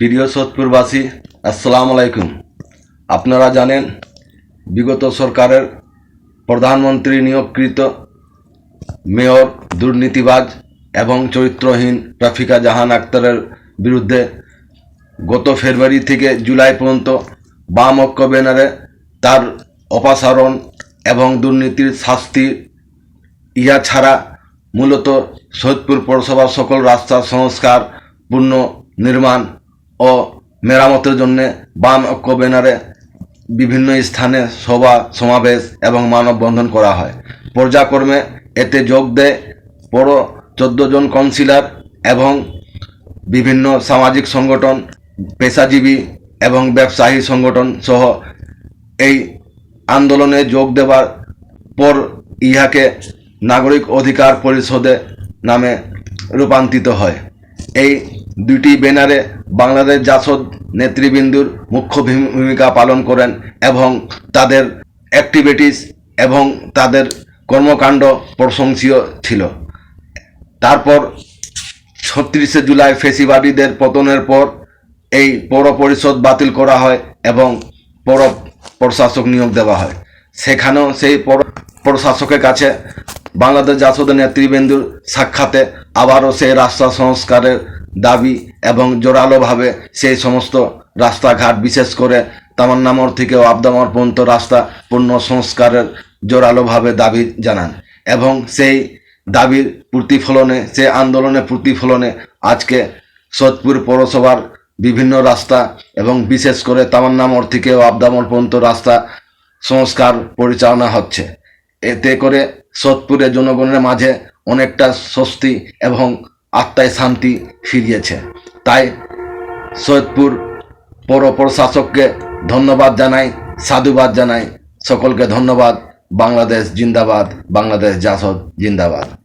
প্রিয় সোদপুরবাসী আসসালামু আলাইকুম আপনারা জানেন, বিগত সরকারের প্রধানমন্ত্রী নিয়োগকৃত মেয়র দুর্নীতিবাজ এবং চরিত্রহীন রাফিকা জাহান আক্তারের বিরুদ্ধে গত ফেব্রুয়ারি থেকে জুলাই পর্যন্ত বাম ঐক্য ব্যানারে তার অপসারণ এবং দুর্নীতির শাস্তি ইহা ছাড়া মূলত সৈয়দপুর পৌরসভার সকল রাস্তা সংস্কার পূর্ণ নির্মাণ ও মেরামতের জন্য বাম ঐক্য ব্যানারে বিভিন্ন স্থানে সভা, সমাবেশ এবং মানববন্ধন করা হয়। পর্যায়ক্রমে এতে যোগ দেয় পৌর চোদ্দ জন কাউন্সিলর এবং বিভিন্ন সামাজিক সংগঠন, পেশাজীবী এবং ব্যবসায়ী সংগঠন সহ এই আন্দোলনে যোগ দেওয়ার পর ইহাকে নাগরিক অধিকার পরিষদে নামে রূপান্তরিত হয়। এই দুটি ব্যানারে বাংলাদেশ জাসদ নেতৃবৃন্দুর মুখ্য ভূমি- ভূমিকা পালন করেন এবং তাদের অ্যাক্টিভিটিস এবং তাদের কর্মকাণ্ড প্রশংসীয় ছিল। তারপর ছত্রিশে জুলাই ফেসিবাদীদের পতনের পর এই পৌর পরিষদ বাতিল করা হয় এবং পৌর প্রশাসক নিয়োগ দেওয়া হয়। সেখানেও সেই পৌর প্রশাসকের কাছে বাংলাদেশ জাসদের নেতৃবৃন্দুর সাক্ষাতে আবারও সেই রাস্তা সংস্কারের দাবি এবং জোরালোভাবে সেই সমস্ত রাস্তাঘাট, বিশেষ করে তামান্নামর থেকে আবদামর পর্যন্ত রাস্তা পূর্ণ সংস্কারের জোরালোভাবে দাবি জানান এবং সেই দাবির প্রতিফলনে সে আন্দোলনের প্রতিফলনে আজকে সোদপুর পৌরসভার বিভিন্ন রাস্তা এবং বিশেষ করে তামান্নামর থেকে আবদামর পর্যন্ত রাস্তা সংস্কার পরিচালনা হচ্ছে। এতে করে সোদপুরের জনগণের মাঝে অনেকটা স্বস্তি এবং আত্মায় শান্তি ফিরিয়েছে। তাই সৈয়দপুর পৌর প্রশাসককে ধন্যবাদ জানাই, সাধুবাদ জানাই। সকলকে ধন্যবাদ। বাংলাদেশ জিন্দাবাদ, বাংলাদেশ জাসদ জিন্দাবাদ।